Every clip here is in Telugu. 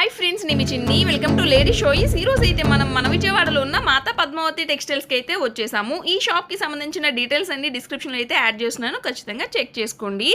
హాయ్ ఫ్రెండ్స్ నేను చిన్ని. వెల్కమ్ టు లేడీ షోయిస్ ఈ అయితే మనం మన విజయవాడలో ఉన్న మాతా పద్మావతి టెక్స్టైల్స్కి అయితే వచ్చేసాము. ఈ షాప్కి సంబంధించిన డీటెయిల్స్ అన్ని డిస్క్రిప్షన్లో అయితే యాడ్ చేస్తున్నాను. ఖచ్చితంగా చెక్ చేసుకోండి.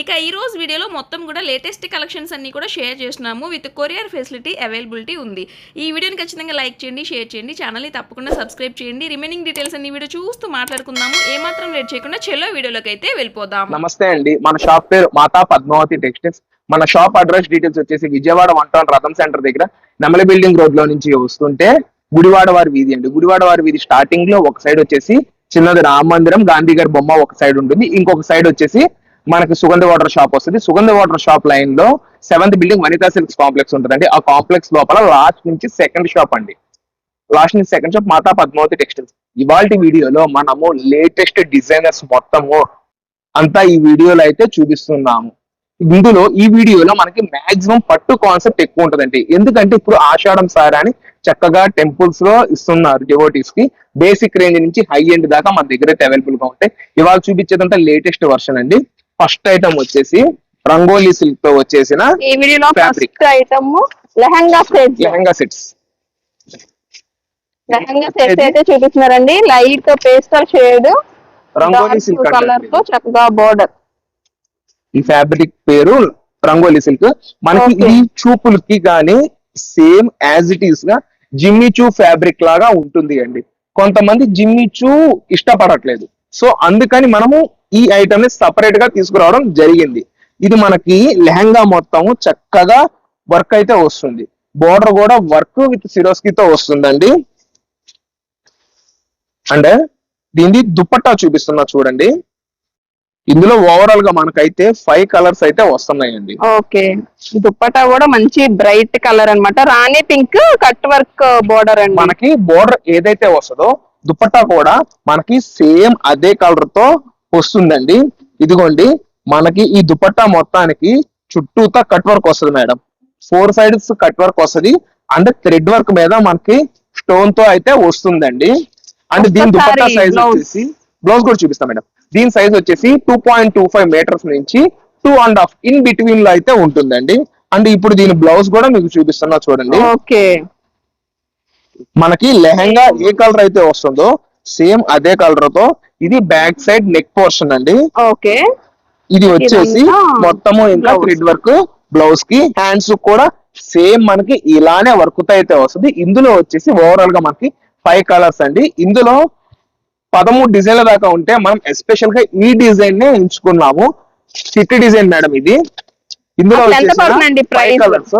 ఇక ఈరోజు వీడియోలో మొత్తం కూడా లేటెస్ట్ కలెక్షన్స్ అన్ని కూడా షేర్ చేస్తున్నాము. విత్ కొరియర్ ఫెసిలిటీ అవైలబిలిటీ ఉంది. ఈ వీడియోని ఖచ్చితంగా లైక్ చేయండి షేర్ చేయండి. ఛానల్ని తప్పకుండా సబ్స్క్రైబ్ చేయండి. రిమైనింగ్ డీటెయిల్స్ అన్ని వీడియో చూస్తూ మాట్లాడుకుందాము. ఏమాత్రం లేట్ చేయకుండా చెల్లో వీడియోలోకి అయితే వెళ్ళిపోదాం నమస్తే అండి. మన షాప్ పేరు మాతా పద్మావతి టెక్స్టైల్స్ మన షాప్ అడ్రస్ డీటెయిల్స్ వచ్చేసి Vijayawada one town Ratham centre దగ్గర నెమలి బిల్డింగ్ రోడ్లో నుంచి వస్తుంటే గుడివాడ వారి వీధి అండి. గుడివాడ వారి వీధి స్టార్టింగ్లో ఒక సైడ్ వచ్చేసి చిన్నది రామ మందిరం గాంధీ గారి బొమ్మ ఒక సైడ్ ఉంటుంది. ఇంకొక సైడ్ వచ్చేసి మనకి సుగంధ వాటర్ షాప్ వస్తుంది. సుగంధ వాటర్ షాప్ లైన్లో seventh building Vanitha silks complex ఉంటుందండి. ఆ కాంప్లెక్స్ లోపల లాస్ట్ నుంచి సెకండ్ షాప్ అండి. లాస్ట్ నుంచి second shop Matha Padmavathi textiles ఇవాళ వీడియోలో మనము లేటెస్ట్ డిజైనర్స్ మొత్తము అంతా ఈ వీడియోలో అయితే చూపిస్తున్నాము. ఇందులో ఈ వీడియోలో మనకి మాక్సిమం పట్టు కాన్సెప్ట్ ఎక్కువ ఉంటదండి. ఎందుకంటే ఇప్పుడు ఆషాఢం సారా అని చక్కగా టెంపుల్స్లో ఇస్తున్నారు డివోటీస్కి. బేసిక్ రేంజ్ నుంచి హై ఎండ్ దాకా మన దగ్గర అయితే అవైలబుల్గా ఉంటాయి. ఇవాళ చూపించేదంతా లేటెస్ట్ వర్షన్ అండి. ఫస్ట్ ఐటమ్ వచ్చేసి రంగోలీ సిల్క్తో వచ్చేసిన item lehenga set lehenga sets lehenga set అయితే చూపిస్తున్నారండి. Light pastel shade Rangoli silk కలర్తో చక్కగా బోర్డర్ ఈ ఫ్యాబ్రిక్ పేరు రంగోలీ సిల్క్ మనకి. ఈ చూపులకి గానీ సేమ్ యాజ్ ఇట్ ఈస్గా జిమ్మి చూ ఫ్యాబ్రిక్ లాగా ఉంటుంది అండి. కొంతమంది జిమ్మి చూ ఇష్టపడట్లేదు. సో అందుకని మనము ఈ ఐటమ్ని సపరేట్గా తీసుకురావడం జరిగింది. ఇది మనకి లెహంగా మొత్తం చక్కగా వర్క్ అయితే వస్తుంది. బోర్డర్ కూడా వర్క్ విత్ సిరోస్కి తో వస్తుందండి. అండ్ దీన్ని దుపట్టా చూపిస్తున్నా చూడండి. ఇందులో ఓవరాల్గా మనకైతే ఫైవ్ కలర్స్ అయితే వస్తున్నాయండి. ఓకే. దుప్పటా కూడా మంచి బ్రైట్ కలర్ అన్నమాట. Rani pink cut work border అండి. మనకి బోర్డర్ ఏదైతే వస్తుందో దుపట్టా కూడా మనకి సేమ్ అదే కలర్తో వస్తుందండి. ఇదిగోండి మనకి ఈ దుపట్టా మొత్తానికి చుట్టూతా కట్ వర్క్ వస్తుంది madam. Four sides cut work వస్తుంది. అండ్ థ్రెడ్ వర్క్ మీద మనకి స్టోన్తో అయితే వస్తుందండి. అండ్ దీని దుపట్టా సైజ్. వచ్చేసి బ్లౌజ్ కూడా చూపిస్తాం మేడం. దీని సైజ్ వచ్చేసి two point two five metres నుంచి టూ అండ్ హాఫ్ ఇన్ బిట్వీన్లో అయితే ఉంటుందండి. అండ్ ఇప్పుడు దీని బ్లౌజ్ కూడా మీకు చూపిస్తున్నా చూడండి. ఓకే. మనకి లెహంగా ఏ కలర్ అయితే వస్తుందో సేమ్ అదే కలర్తో ఇది బ్యాక్ సైడ్ నెక్ పోర్షన్ అండి. ఓకే. ఇది వచ్చేసి మొత్తము ఇంకా. థ్రెడ్ వర్క్ బ్లౌజ్కి హ్యాండ్స్ కూడా సేమ్ మనకి ఇలానే వర్క్తో అయితే వస్తుంది. ఇందులో వచ్చేసి ఓవరాల్గా మనకి ఫైవ్ కలర్స్ అండి. ఇందులో పదమూడు డిజైన్ల దాకా ఉంటే మనం ఎస్పెషల్గా ఈ డిజైన్ నే ఎంచుకున్నాము. సిట్ డిజైన్ మేడం ఇది. ఇందులో? కలర్స్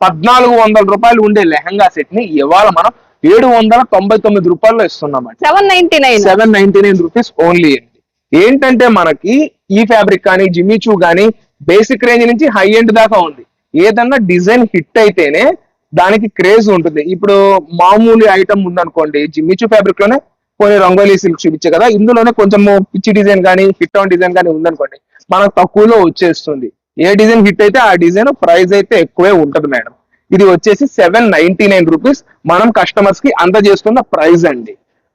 పద్నాలుగు వందల రూపాయలు ఉండే లెహంగా సెట్ని ఇవాళ మనం ఏడు వందల తొంభై తొమ్మిది రూపాయల్లో ఇస్తున్నామండి seven ninety nine seven ninety nine rupees only అండి. ఏంటంటే మనకి ఈ ఫ్యాబ్రిక్ కానీ జిమ్మిచూ కానీ బేసిక్ రేంజ్ నుంచి హై ఎండ్ దాకా ఉంది. ఏదన్నా డిజైన్ హిట్ అయితేనే దానికి క్రేజ్ ఉంటుంది. ఇప్పుడు మామూలు ఐటమ్ ఉందనుకోండి జిమ్మిచూ ఫ్యాబ్రిక్లోనే పోనీ రంగోలీ సిల్క్ చూపించే కదా ఇందులోనే కొంచెం పిచ్చి డిజైన్ కానీ హిట్ ఆన్ డిజైన్ కానీ ఉందనుకోండి మనకు తక్కువలో వచ్చేస్తుంది. ఏ డిజైన్ హిట్ అయితే ఆ డిజైన్ ప్రైస్ అయితే ఎక్కువే ఉంటుంది మేడం. ఇది వచ్చేసి సెవెన్ నైన్టీ నైన్ రూపీస్ మనం కస్టమర్స్కి అందజేస్తున్న ప్రైస్ అండి.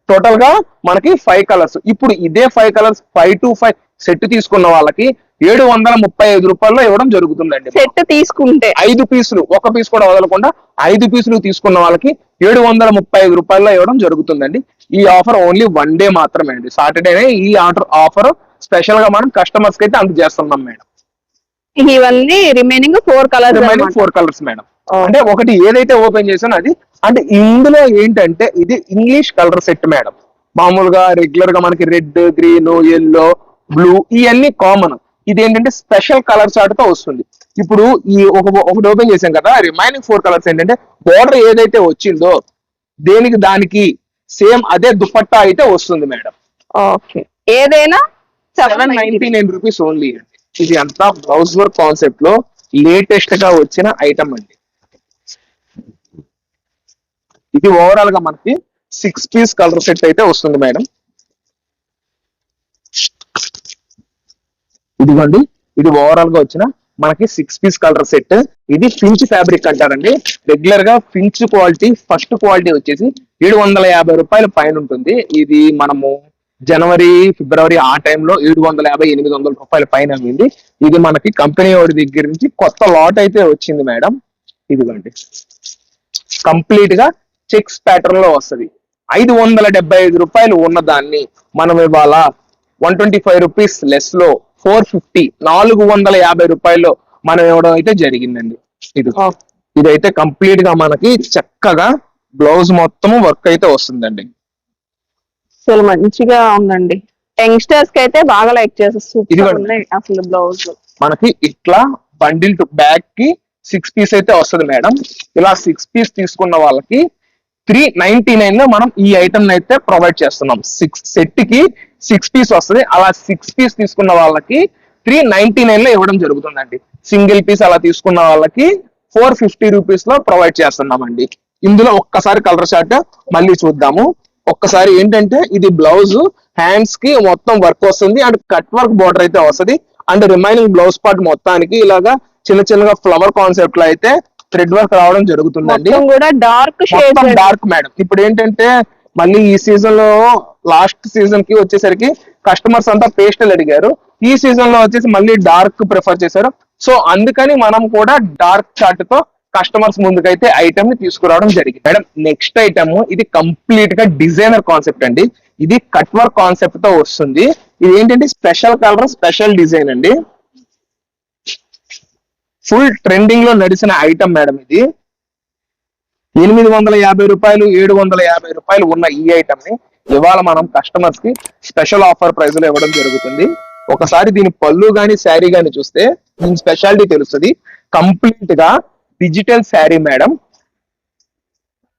టోటల్గా మనకి ఫైవ్ కలర్స్ ఇప్పుడు ఇదే five colours five to five set తీసుకున్న వాళ్ళకి ఏడు వందల ముప్పై ఐదు రూపాయల్లో ఇవ్వడం జరుగుతుందండి. సెట్ తీసుకుంటే. ఐదు పీసులు ఒక పీస్ కూడా వదలకుండా ఐదు పీసులు తీసుకున్న వాళ్ళకి ఏడు వందల ముప్పై ఐదు రూపాయల్లో ఇవ్వడం జరుగుతుందండి. ఈ ఆఫర్ ఓన్లీ వన్ డే మాత్రమే అండి. సాటర్డేనే ఈ ఆర్డర్ ఆఫర్ స్పెషల్గా మనం కస్టమర్స్కి అయితే అందజేస్తున్నాం మేడం. ఇవన్నీ remaining four colours remaining four colours madam. అంటే ఒకటి ఏదైతే ఓపెన్ చేసానో అది అంటే ఇందులో ఏంటంటే ఇది ఇంగ్లీష్ కలర్ సెట్ మేడం. మామూలుగా రెగ్యులర్గా మనకి రెడ్ గ్రీన్ ఎల్లో బ్లూ ఇవన్నీ కామన్ ఇది ఏంటంటే స్పెషల్ కలర్ చార్ట్తో వస్తుంది. ఇప్పుడు ఈ ఒక ఒకటి ఓపెన్ చేసాం కదా రిమైనింగ్ ఫోర్ కలర్స్ ఏంటంటే బోర్డర్ ఏదైతే వచ్చిందో దేనికి దానికి సేమ్ అదే దుపట్టా అయితే వస్తుంది మేడం. ఓకే. ఏదైనా seven ninety nine rupees only అండి. ఇది అంతా బ్లౌజ్ వర్క్ కాన్సెప్ట్లో లేటెస్ట్గా వచ్చిన ఐటమ్ అండి. ఇది ఓవరాల్గా మనకి సిక్స్ పీస్ కలర్ సెట్ అయితే వస్తుంది మేడం. ఇదిగోండి ఇది ఓవరాల్గా వచ్చిన మనకి సిక్స్ పీస్ కలర్ సెట్ ఇది ఫించ్ ఫ్యాబ్రిక్ అంటారండి. రెగ్యులర్గా ఫించ్ క్వాలిటీ ఫస్ట్ క్వాలిటీ వచ్చేసి ఏడు వందల యాభై రూపాయల పైన ఉంటుంది. ఇది మనము జనవరి ఫిబ్రవరి ఆ టైంలో ఏడు వందల యాభై ఎనిమిది వందల రూపాయల పైన అయింది ఇది మనకి కంపెనీ వాడి దగ్గర నుంచి కొత్త లాట్ అయితే వచ్చింది మేడం. ఇదిగోండి. కంప్లీట్గా చెక్స్ ప్యాటర్న్లో వస్తుంది. ఐదు వందల డెబ్బై ఐదు రూపాయలు ఉన్న దాన్ని మనం ఇవాళ వన్ ట్వంటీ ఫైవ్ రూపీస్ లెస్లో ఫోర్ ఫిఫ్టీ నాలుగు వందల యాభై రూపాయల్లో మనం ఇవ్వడం అయితే జరిగిందండి. ఇది ఇదైతే కంప్లీట్గా మనకి చక్కగా బ్లౌజ్ మొత్తం వర్క్ అయితే వస్తుందండి. అసలు మంచిగా ఉందండి. యంగ్స్టర్స్కి అయితే బాగా లైక్. ఉన్నాయి అసలు బ్లౌజ్ మనకి ఇట్లా బండిల్ టు బ్యాగ్కి సిక్స్ పీస్ అయితే వస్తుంది మేడం. ఇలా సిక్స్ పీస్ తీసుకున్న వాళ్ళకి త్రీ నైన్టీ నైన్లో మనం ఈ ఐటమ్ అయితే ప్రొవైడ్ చేస్తున్నాం. సిక్స్ సెట్కి సిక్స్ పీస్ వస్తుంది. అలా సిక్స్ పీస్ తీసుకున్న వాళ్ళకి త్రీ నైన్టీ నైన్లో ఇవ్వడం జరుగుతుందండి. సింగిల్ పీస్ అలా తీసుకున్న వాళ్ళకి ఫోర్ ఫిఫ్టీ రూపీస్లో ప్రొవైడ్ చేస్తున్నామండి. ఇందులో ఒక్కసారి కలర్ షార్ట్ మళ్ళీ చూద్దాము. ఒక్కసారి ఏంటంటే ఇది బ్లౌజ్ హ్యాండ్స్కి మొత్తం వర్క్ వస్తుంది. అండ్ కట్ వర్క్ బోర్డర్ అయితే వస్తుంది. అండ్ రిమైనింగ్ బ్లౌజ్ పార్ట్ మొత్తానికి ఇలాగా చిన్న చిన్నగా ఫ్లవర్ కాన్సెప్ట్లో అయితే థ్రెడ్ వర్క్ రావడం జరుగుతుందండి. కూడా డార్క్ షేడ్ డార్క్ మేడం. ఇప్పుడు ఏంటంటే మళ్ళీ ఈ సీజన్లో లాస్ట్ సీజన్కి వచ్చేసరికి కస్టమర్స్ అంతా పేస్టల్ అడిగారు. ఈ సీజన్లో వచ్చేసి మళ్ళీ డార్క్ ప్రిఫర్ చేశారు. సో అందుకని మనం కూడా డార్క్ చార్ట్తో కస్టమర్స్ ముందుకైతే ఐటమ్ని తీసుకురావడం జరిగింది. మేడం నెక్స్ట్ ఐటమ్ ఇది కంప్లీట్గా డిజైనర్ కాన్సెప్ట్ అండి. ఇది కట్ వర్క్ కాన్సెప్ట్తో వస్తుంది. ఇది ఏంటంటే స్పెషల్ కలర్ స్పెషల్ డిజైన్ అండి. ఫుల్ ట్రెండింగ్లో నడిచిన ఐటమ్ మేడం ఇది. ఎనిమిది వందల యాభై రూపాయలు ఏడు వందల యాభై రూపాయలు ఉన్న ఈ ఐటమ్ని ఇవాళ మనం కస్టమర్స్కి స్పెషల్ ఆఫర్ ప్రైస్లో ఇవ్వడం జరుగుతుంది. ఒకసారి దీని పళ్ళు గాని శారీ గాని చూస్తే దీని స్పెషాలిటీ తెలుస్తుంది. కంప్లీట్గా డిజిటల్ శారీ మేడం.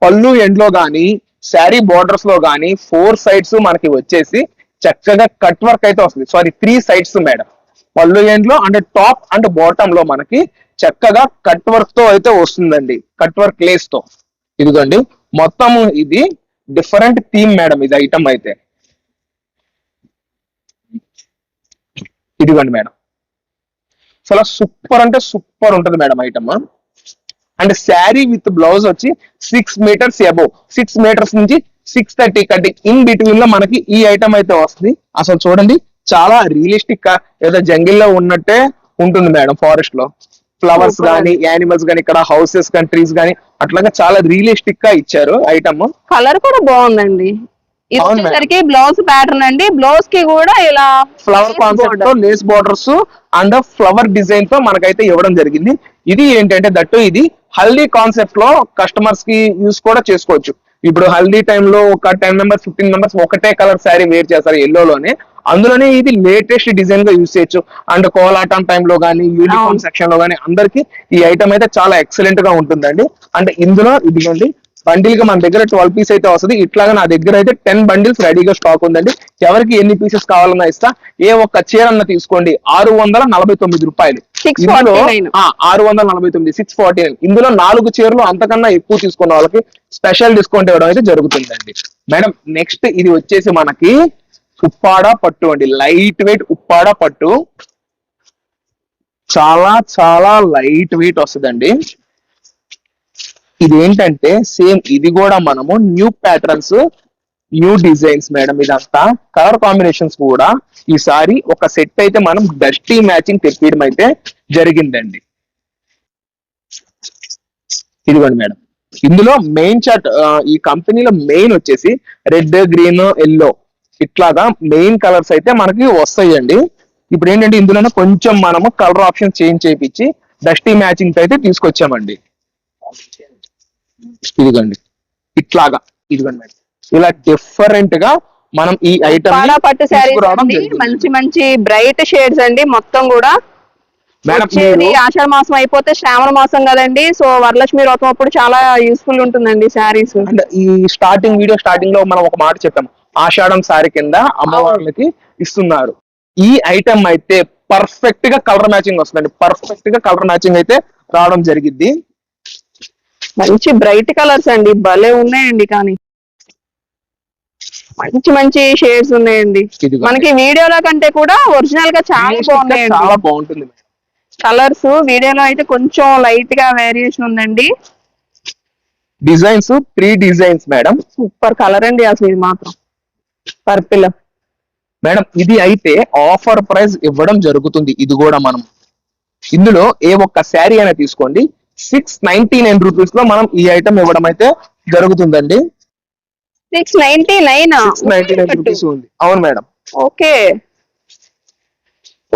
పళ్ళు ఎండ్లో గాని శారీ బోర్డర్స్లో గాని ఫోర్ సైడ్స్ మనకి వచ్చేసి చక్కగా కట్ వర్క్ అయితే వస్తుంది. Sorry three sides madam. పళ్ళు ఎండ్ అండ్ టాప్ అండ్ బాటమ్లో మనకి చక్కగా కట్ వర్క్తో అయితే వస్తుందండి. కట్ వర్క్ లేస్తో. ఇదిగోండి. మొత్తం ఇది డిఫరెంట్ థీమ్ మేడం ఇది ఐటమ్ అయితే. ఇదిగోండి మేడం. చాలా సూపర్ అంటే సూపర్ ఉంటుంది madam item. And sari with blouse వచ్చి six metres above six metres నుంచి సిక్స్ థర్టీ కటింగ్ ఇన్ బిట్వీన్లో మనకి ఈ ఐటమ్ అయితే వస్తుంది. అసలు చూడండి చాలా రియలిస్టిక్గా ఏదో జంగిల్లో ఉన్నట్టే ఉంటుంది మేడం ఫారెస్ట్లో. ఫ్లవర్స్. గానీ యానిమల్స్ గానీ ఇక్కడ హౌసెస్ కానీ ట్రీస్ గానీ అట్లాగా చాలా రియలిస్టిక్గా ఇచ్చారు ఐటమ్ కలర్ కూడా బాగుందండి. వచ్చేసరికి బ్లౌజ్ ప్యాటర్న్ అండి. బ్లౌజ్కి కూడా ఇలా ఫ్లవర్ కాన్సెప్ట్తో. లేస్ బార్డర్స్ అండ్ ఫ్లవర్ డిజైన్తో మనకైతే ఇవ్వడం జరిగింది. ఇది ఏంటంటే దట్టు ఇది హల్దీ కాన్సెప్ట్లో కస్టమర్స్కి యూస్ కూడా చేసుకోవచ్చు. ఇప్పుడు హల్దీ లో ఒక టెన్ మెంబర్స్ ఫిఫ్టీన్ మెంబర్స్ ఒకటే కలర్ శారీ వేర్ చేస్తారు yellow లోనే. అందులోనే ఇది లేటెస్ట్ డిజైన్గా యూస్ చేయొచ్చు. అండ్ కోలాటం టైంలో కానీ యూనిఫామ్. సెక్షన్లో కానీ అందరికి ఈ ఐటమ్ అయితే చాలా ఎక్సలెంట్గా ఉంటుందండి. అంటే ఇందులో ఇదిగోండి బండిల్గా మన దగ్గర ట్వెల్వ్ పీస్ అయితే వస్తుంది. ఇట్లాగా నా దగ్గర అయితే టెన్ బండిల్స్ రెడీగా స్టాక్ ఉందండి. ఎవరికి ఎన్ని పీసెస్ కావాలన్నా ఇస్తా. ఏ ఒక్క చీర అన్న తీసుకోండి. ఆరు వందల నలభై తొమ్మిది రూపాయలు. 649. ఆ, ఆరు వందల నలభై తొమ్మిది సిక్స్ ఫార్టీ నైన్ ఇందులో నాలుగు చీరలు అంతకన్నా ఎక్కువ తీసుకున్న వాళ్ళకి స్పెషల్ డిస్కౌంట్ ఇవ్వడం అయితే జరుగుతుందండి. మేడం నెక్స్ట్ ఇది వచ్చేసి మనకి ఉప్పాడ పట్టు అండి. లైట్ వెయిట్ ఉప్పాడ పట్టు. చాలా చాలా లైట్ వెయిట్ వస్తుందండి. ఇది ఏంటంటే సేమ్ ఇది కూడా మనము new patterns new designs madam ఇదంతా. కలర్ కాంబినేషన్స్ కూడా ఈసారి ఒక సెట్ అయితే మనం డస్టీ మ్యాచింగ్ తెప్పియడం అయితే జరిగిందండి. ఇదిగోండి మేడం. ఇందులో మెయిన్ చార్ట్ ఈ కంపెనీలో మెయిన్ వచ్చేసి రెడ్ గ్రీన్ ఎల్లో ఇట్లాగా మెయిన్ కలర్స్ అయితే మనకి వస్తాయండి. ఇప్పుడు ఏంటంటే ఇందులోనే కొంచెం మనము కలర్ ఆప్షన్ చేంజ్ చేయించి డస్టీ మ్యాచింగ్ అయితే తీసుకొచ్చామండి. ఇదిగోండి. ఇట్లాగా ఇదిగోండి. మేడం ఇలా డిఫరెంట్గా మనం ఈ ఐటమ్ పట్టు శారీస్ మంచి మంచి బ్రైట్ షేడ్స్ అండి. మొత్తం కూడా ఆషాఢ మాసం అయిపోతే శ్రావణ మాసం కదండి. సో వరలక్ష్మి వ్రతం అప్పుడు చాలా యూస్ఫుల్ ఉంటుందండి శారీస్. ఈ స్టార్టింగ్ వీడియో స్టార్టింగ్లో మనం ఒక మాట చెప్పాం ఆషాఢం సారీ కింద అమ్మవార్లకి ఇస్తున్నారు. ఈ ఐటమ్ అయితే పర్ఫెక్ట్గా కలర్ మ్యాచింగ్ వస్తుందండి. పర్ఫెక్ట్గా కలర్ మ్యాచింగ్ అయితే రావడం జరిగిద్ది. మంచి బ్రైట్ కలర్స్ అండి. భలే ఉన్నాయండి కానీ. మంచి మంచి షేడ్స్ ఉన్నాయండి. మనకి వీడియోలో కంటే కూడా ఒరిజినల్గా చాలా బాగున్నాయండి. చాలా బాగుంటుంది. కలర్స్ వీడియోలో అయితే కొంచెం లైట్గా వేరియేషన్ ఉందండి. Designs three designs madam super colour అండి అసలు ఇది మాత్రం. పర్పిల్ మేడం ఇది అయితే ఆఫర్ ప్రైస్ ఇవ్వడం జరుగుతుంది. ఇది కూడా మనం. ఇందులో ఏ ఒక్క శారీ అయినా తీసుకోండి. సిక్స్ నైన్టీ నైన్ రూపీస్లో మనం ఈ ఐటమ్ ఇవ్వడం అయితే జరుగుతుందండి. Six ninety nine six ninety nine rupees ఉంది. అవును మేడం. ఓకే.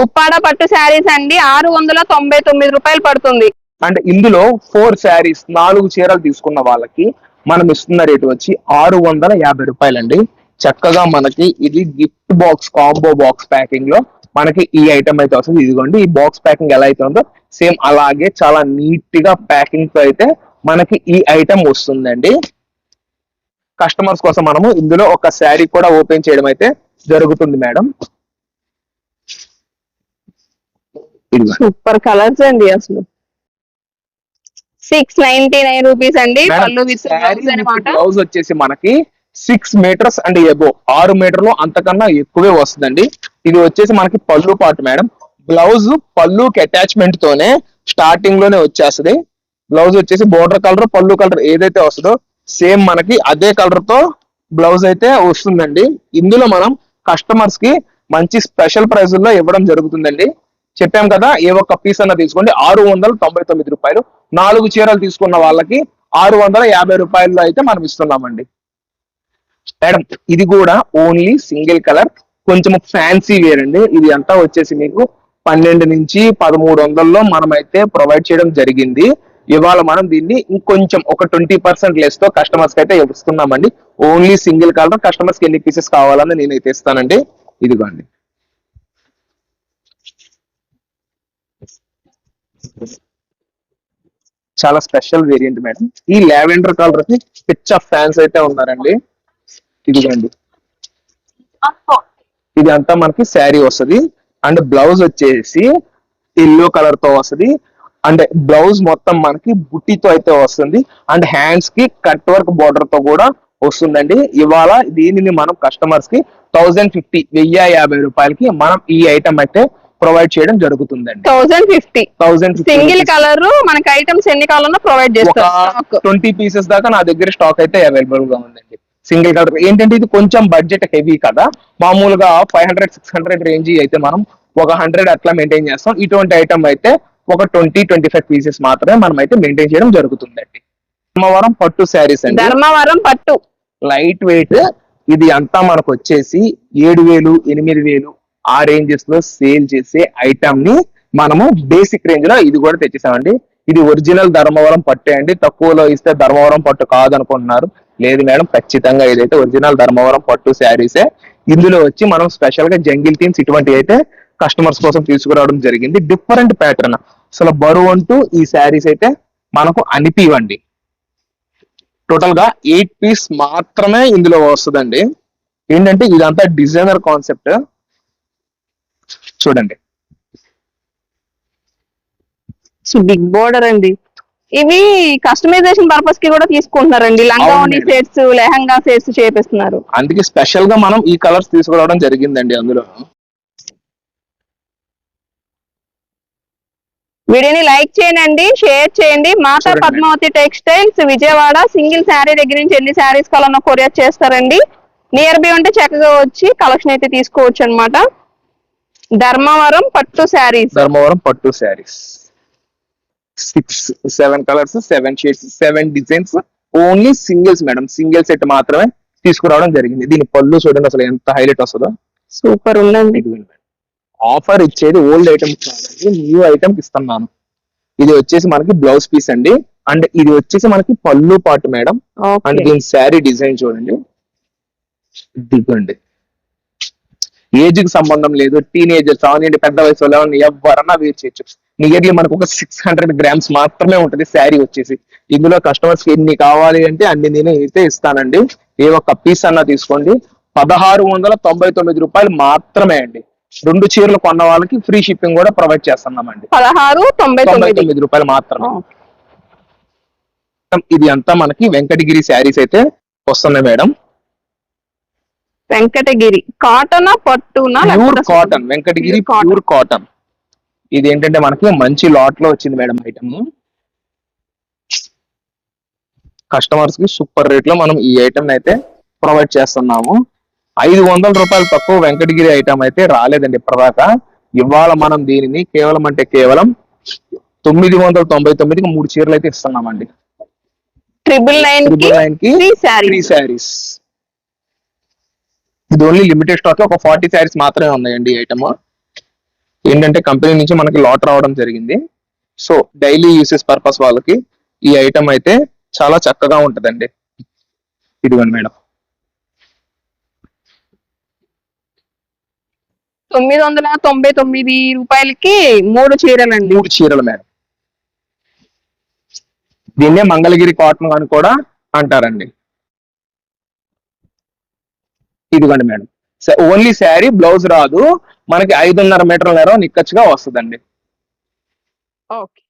ఉప్పాడ పట్టు శారీస్ అండి. ఆరు వందల తొంభై తొమ్మిది రూపాయలు పడుతుంది. అండ్ ఇందులో ఫోర్ శారీస్ నాలుగు చీరలు తీసుకున్న వాళ్ళకి మనం ఇస్తున్న రేటు వచ్చి ఆరు వందల యాభై రూపాయలండి. చక్కగా మనకి ఇది గిఫ్ట్ బాక్స్ కాంబో బాక్స్ ప్యాకింగ్లో మనకి ఈ ఐటమ్ అయితే వస్తుంది. ఇదిగోండి ఈ బాక్స్ ప్యాకింగ్ ఎలా అయితే ఉందో సేమ్ అలాగే చాలా నీట్గా ప్యాకింగ్తో అయితే మనకి ఈ ఐటమ్ వస్తుందండి. కస్టమర్స్ కోసం మనము ఇందులో ఒక శారీ కూడా ఓపెన్ చేయడం అయితే జరుగుతుంది మేడం సూపర్ కలర్స్ అండి అసలు. సిక్స్ నైన్టీ నైన్ రూపీస్ అండి బ్లౌజ్ వచ్చేసి మనకి సిక్స్ మీటర్స్ అండ్ ఎబో ఆరు మీటర్లు అంతకన్నా ఎక్కువే వస్తుందండి. ఇది వచ్చేసి మనకి పళ్ళు పాటు మేడం బ్లౌజ్ పళ్ళుకి అటాచ్మెంట్ తోనే స్టార్టింగ్లోనే వచ్చేస్తుంది. బ్లౌజ్ వచ్చేసి బోర్డర్ కలర్ పళ్ళు కలర్ ఏదైతే వస్తుందో సేమ్ మనకి అదే కలర్తో బ్లౌజ్ అయితే వస్తుందండి. ఇందులో మనం కస్టమర్స్కి మంచి స్పెషల్ ప్రైస్లో ఇవ్వడం జరుగుతుందండి. చెప్పాం కదా ఏ ఒక్క పీస్ అన్న తీసుకోండి. ఆరు వందల తొంభై తొమ్మిది రూపాయలు. నాలుగు చీరలు తీసుకున్న వాళ్ళకి ఆరు వందల యాభై రూపాయల్లో అయితే మనం ఇస్తున్నామండి. మేడం ఇది కూడా ఓన్లీ సింగిల్ కలర్ కొంచెం ఫ్యాన్సీ వేర్ అండి. ఇది అంతా వచ్చేసి మీకు పన్నెండు నుంచి పదమూడు వందల్లో మనం అయితే ప్రొవైడ్ చేయడం జరిగింది. ఇవాళ మనం దీన్ని ఇంకొంచెం ఒక ట్వంటీ పర్సెంట్ లెస్తో కస్టమర్స్కి అయితే ఇస్తున్నామండి. ఓన్లీ సింగిల్ కలర్ కస్టమర్స్కి ఎన్ని పీసెస్ కావాలని నేనైతే ఇస్తానండి. ఇదిగోండి. చాలా స్పెషల్ వేరియంట్ మేడం. ఈ లావెండర్ కలర్కి పిచ్ ఆఫ్ ఫ్యాన్స్ అయితే ఉన్నారండి. ఇదిగోండి. ఇది అంతా మనకి శారీ వస్తది. అండ్ బ్లౌజ్ వచ్చేసి ఎల్లో కలర్తో వస్తది. అండ్ బ్లౌజ్ మొత్తం మనకి బుట్టితో అయితే వస్తుంది. అండ్ హ్యాండ్స్కి కట్ వర్క్ బోర్డర్తో కూడా వస్తుందండి. ఇవాళ దీనిని మనం కస్టమర్స్కి థౌజండ్ ఫిఫ్టీ వెయ్యి యాభై రూపాయలకి మనం ఈ ఐటమ్ అయితే ప్రొవైడ్ చేయడం జరుగుతుందండి. Thousand fifty thousand single colour మనకి ఐటమ్స్ ఎన్ని కావాలన్నా ప్రొవైడ్ స్టాక్ ట్వంటీ పీసెస్ దాకా నా దగ్గర స్టాక్ అయితే అవైలబుల్గా ఉందండి. Single colour. ఏంటంటే ఇది కొంచెం బడ్జెట్ హెవీ కదా. మామూలుగా five hundred six hundred range అయితే మనం ఒక హండ్రెడ్ అట్లా మెయింటైన్ చేస్తాం. ఇటువంటి ఐటమ్ అయితే ఒక ట్వంటీ ట్వంటీ ఫైవ్ పీసెస్ మాత్రమే మనం అయితే మెయింటైన్ చేయడం జరుగుతుందండి. సోమవారం పట్టు శారీస్ అండి. ధర్మవరం పట్టు. లైట్ వెయిట్ ఇది అంతా మనకు వచ్చేసి ఏడు వేలు ఎనిమిది వేలు ఆ రేంజెస్లో సేల్ చేసే ఐటమ్ని మనము బేసిక్ రేంజ్లో ఇది కూడా తెచ్చేసామండి. ఇది ఒరిజినల్ ధర్మవరం పట్టే అండి. తక్కువలో ఇస్తే ధర్మవరం పట్టు కాదనుకుంటున్నారు. లేదు మేడం ఖచ్చితంగా ఏదైతే ఒరిజినల్ ధర్మవరం పట్టు శారీసే ఇందులో వచ్చి మనం స్పెషల్గా జంగిల్ థీమ్స్ ఇటువంటి అయితే కస్టమర్స్ కోసం తీసుకురావడం జరిగింది. డిఫరెంట్ ప్యాటర్న్ అసలు బరువు అంటూ ఈ శారీస్ అయితే మనకు అనిపివ్వండి. టోటల్గా ఎయిట్ పీస్ మాత్రమే ఇందులో వస్తుందండి. ఏంటంటే ఇదంతా డిజైనర్ కాన్సెప్ట్ చూడండి. బిగ్ బోర్డర్ అండి. ఇవి కస్టమైజేషన్ పర్పస్కి కూడా తీసుకుంటున్నారండి. లంగా అవును ఓని మేడం. సెట్స్ లెహంగా సెట్స్ చేపిస్తున్నారు. అందుకే స్పెషల్గా మనం ఈ కలర్స్ తీసుకురావడం జరిగిందండి అందులో. వీడియోని లైక్ చేయండి షేర్ చేయండి. మాతా. పద్మావతి టెక్స్టైల్స్ విజయవాడ సింగిల్ శారీ దగ్గర నుంచి ఎన్ని శారీస్ కావాలన్నా కొరియర్ చేస్తారండి. నియర్ బై ఉంటే చక్కగా వచ్చి కలెక్షన్ అయితే తీసుకోవచ్చు అన్నమాట ధర్మవరం పట్టు శారీస్. ధర్మవరం పట్టు saris. Six seven colours seven shades seven designs only singles madam single set మాత్రమే తీసుకురావడం జరిగింది. దీని పళ్ళు చూడండి అసలు ఎంత హైలైట్ వస్తుందో. సూపర్ ఉందండి. ఆఫర్ ఇచ్చేది ఓల్డ్ ఐటమ్ కాదండి న్యూ ఐటమ్ ఇస్తున్నాను. ఇది వచ్చేసి మనకి బ్లౌజ్ పీస్ అండి. అండ్ ఇది వచ్చేసి మనకి పళ్ళు పాటు మేడం అండ్ దీని శారీ డిజైన్ చూడండి. దిగండి. ఏజ్కి సంబంధం లేదు. టీనేజర్స్ అవనండి పెద్ద వయసు వాళ్ళు ఎవరిని ఎవరన్నా వేర్ చేయొచ్చు. నియర్లీ మనకు ఒక సిక్స్ హండ్రెడ్ గ్రామ్స్ మాత్రమే ఉంటది శారీ వచ్చేసి. ఇందులో కస్టమర్స్ ఎన్ని కావాలి అంటే అన్ని నేను అయితే ఇస్తానండి. ఏ ఒక్క పీస్ అన్నా తీసుకోండి. పదహారు వందల తొంభై తొమ్మిది రూపాయలు మాత్రమే అండి. రెండు చీరలు కొన్న వాళ్ళకి ఫ్రీ షిప్పింగ్ కూడా ప్రొవైడ్ చేస్తున్నామండి. పదహారు తొంభై తొమ్మిది. రూపాయలు మాత్రమే. ఇది అంతా మనకి వెంకటగిరి శారీస్ అయితే వస్తున్నాయి మేడం. వెంకటగిరి. కాటనా పట్టునా pure cotton. Venkatagiri. Pure cotton. ఇది ఏంటంటే మనకి మంచి లాట్లో వచ్చింది మేడం ఐటమ్ కస్టమర్స్కి సూపర్ రేట్లో మనం ఈ ఐటమ్ అయితే ప్రొవైడ్ చేస్తున్నాము. ఐదు వందల రూపాయలు తక్కువ వెంకటగిరి ఐటమ్ అయితే రాలేదండి ఇప్పటిదాకా. ఇవాళ మనం దీనిని కేవలం అంటే కేవలం తొమ్మిది వందల తొంభై తొమ్మిదికి మూడు చీరలు అయితే ఇస్తున్నామండి. ట్రిపుల్ నైన్ ట్రిపుల్ నైన్కి త్రీ శారీ త్రీ శారీస్ ఇది ఓన్లీ లిమిటెడ్ స్టాక్ ఒక ఫార్టీ శారీస్ మాత్రమే ఉన్నాయండి ఈ ఐటమ్ ఏంటంటే కంపెనీ నుంచి మనకి లాట్ రావడం జరిగింది. సో డైలీ యూసెస్ పర్పస్ వాళ్ళకి ఈ ఐటమ్ అయితే చాలా చక్కగా ఉంటదండి. ఇదిగోండి మేడం. తొమ్మిది వందల తొంభై తొమ్మిది రూపాయలకి మూడు చీరలండి. మూడు చీరలు మేడం. దీన్నే మంగళగిరి కాటన్ అని కూడా అంటారండి. ఇదిగోండి మేడం. ఓన్లీ శారీ బ్లౌజ్ రాదు. మనకి ఐదున్నర మీటర్ల నేరం నిక్కచ్చిగా వస్తుందండి. ఓకే.